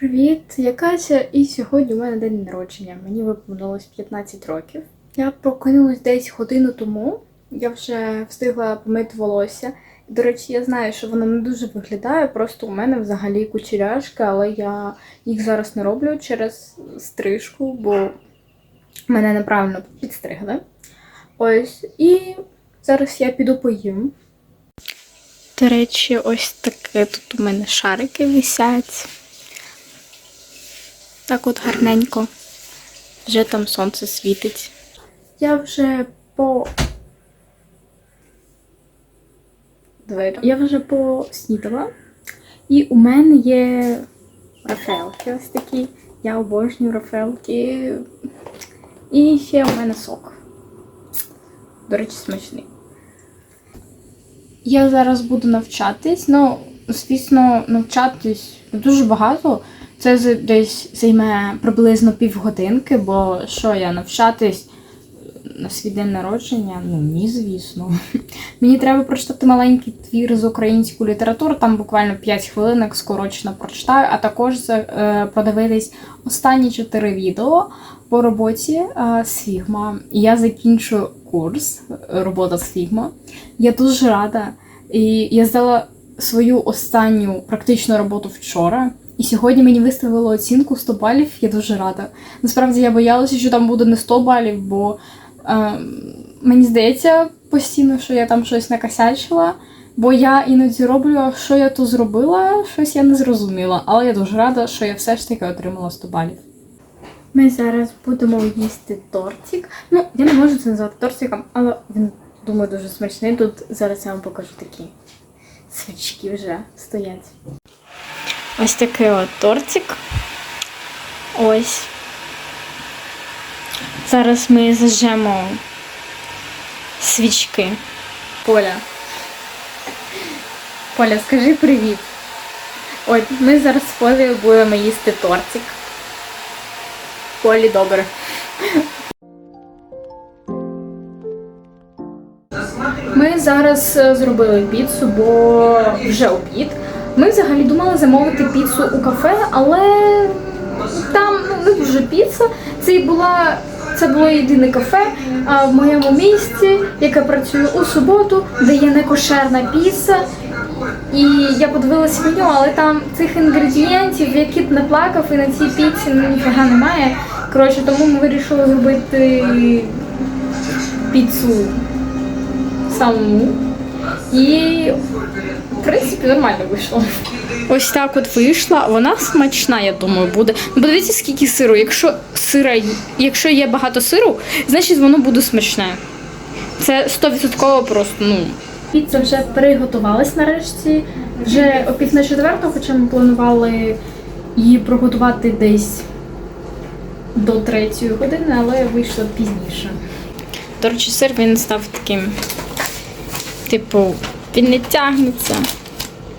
Привіт, я Катя, і сьогодні у мене день народження. Мені виповнилось 15 років. Я прокинулась десь годину тому. Я вже встигла помити волосся. До речі, я знаю, що воно не дуже виглядає, просто у мене взагалі кучеряшки, але я їх зараз не роблю через стрижку, бо мене неправильно підстригли. Ось, і зараз я піду поїм. До речі, ось таке тут у мене шарики висять. Так от гарненько. Вже там сонце світить. Я вже по. Я вже поснідала. І у мене є рафелки ось такі. Я обожнюю рафелки. І ще у мене сок. До речі, смачний. Я зараз буду навчатись. Ну, звісно, навчатись дуже багато. Це десь займе приблизно півгодинки, бо що я навчатись на свій день народження? Ну ні, звісно. Мені треба прочитати маленький твір з української літератури, там буквально 5 хвилинок скорочено прочитаю, а також е, подивитись останні 4 відео по роботі е, з Figma. І Я закінчу курс е, робота з Figma. Я дуже рада. І я здала свою останню практичну роботу вчора. І сьогодні мені виставили оцінку 100 балів, я дуже рада. Насправді я боялася, що там буде не 100 балів, бо е, мені здається постійно, що я там щось накосячила. Бо я іноді роблю, що я тут зробила, щось я не зрозуміла. Але я дуже рада, що я все ж таки отримала 100 балів. Ми зараз будемо їсти тортик. Ну, я не можу це назвати тортиком, але він, думаю, дуже смачний. Тут зараз я вам покажу такі свічки вже стоять. Ось такий от тортик. Ось. Зараз ми зажжемо свічки. Поля. Поля, скажи привіт. Ой, ми зараз з Полею будемо їсти тортик. Полі добре. Ми зараз е, зробили піцу, бо вже обід. Ми взагалі думали замовити піцу у кафе, але там ну, не дуже піца. Це була це було єдине кафе а, в моєму місті, яке працює у суботу, де є некошерна піца. І я подивилася меню, але там цих інгредієнтів, які б не плакав, і на цій піці ну, ніфіга немає. Коротше, тому ми вирішили зробити піцу самому. І, в принципі, нормально вийшло. Ось так от вийшла. Вона смачна, я думаю, буде. Ну, подивіться, скільки сиру. Якщо сира, якщо є багато сиру, значить воно буде смачне. Це 100% просто, ну. Піца вже приготувалась нарешті. Вже о пів на четверту, хоча ми планували її приготувати десь до третьої години, але вийшло пізніше. До речі, сир він став таким, типу, він не тягнеться.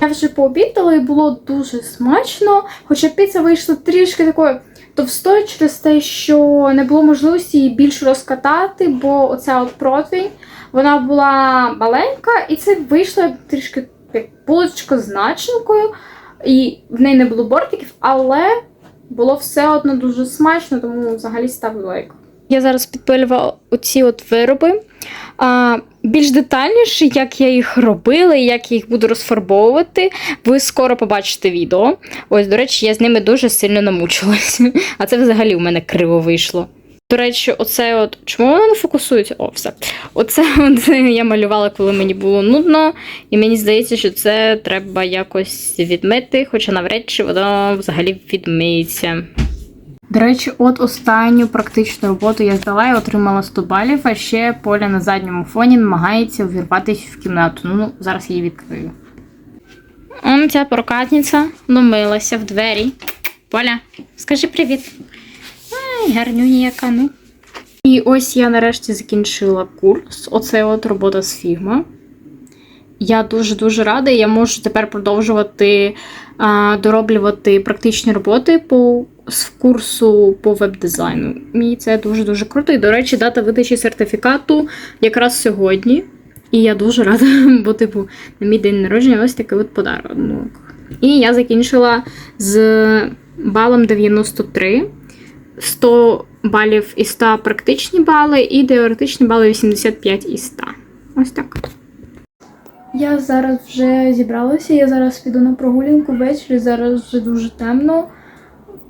Я вже пообідала і було дуже смачно, хоча піца вийшла трішки такою товстою через те, що не було можливості її більш розкатати, бо оця от противень, вона була маленька, і це вийшло трішки як булочка з начинкою, і в неї не було бортиків, але було все одно дуже смачно, тому взагалі ставлю лайк. Я зараз підпилювала оці от вироби. А, більш детальніше, як я їх робила і як я їх буду розфарбовувати, ви скоро побачите відео. Ось, до речі, я з ними дуже сильно намучилася. А це взагалі у мене криво вийшло. До речі, оце от. Чому воно не фокусується? О, все. Оце от я малювала, коли мені було нудно, і мені здається, що це треба якось відмити, хоча навряд чи воно взагалі відмиється. До речі, от останню практичну роботу я здала і отримала 100 балів, а ще Поля на задньому фоні намагається увірватися в кімнату. Ну, зараз її відкрию. Он ця прокатниця ломилася в двері. Поля, скажи привіт. Ай, гарнюня яка, ну. І ось я нарешті закінчила курс. Оце от робота з Figma. Я дуже-дуже рада. Я можу тепер продовжувати а, дороблювати практичні роботи по з курсу по веб-дизайну. І це дуже-дуже круто. І, до речі, дата видачі сертифікату якраз сьогодні. І я дуже рада, бо, типу, на мій день народження ось такий от подарунок. І я закінчила з балом 93. 100 балів із 100 практичні бали і теоретичні бали 85 із 100. Ось так. Я зараз вже зібралася, я зараз піду на прогулянку ввечері, зараз вже дуже темно,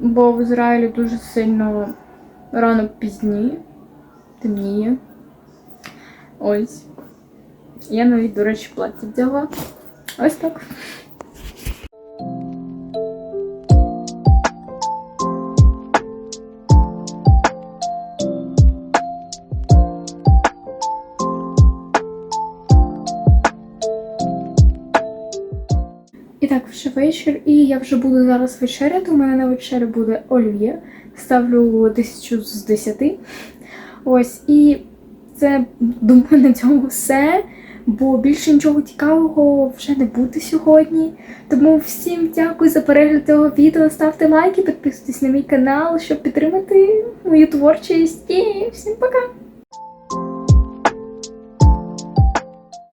бо в Ізраїлі дуже сильно рано пізні, темніє. Ось. Я навіть, до речі, плаття взяла. Ось так. Так, вже вечір, і я вже буду зараз вечеряти. У мене на вечері буде олів'є. Ставлю тисячу з десяти. Ось, і це думаю на цьому все. Бо більше нічого цікавого вже не буде сьогодні. Тому всім дякую за перегляд цього відео. Ставте лайки, підписуйтесь на мій канал, щоб підтримати мою творчість. І всім пока!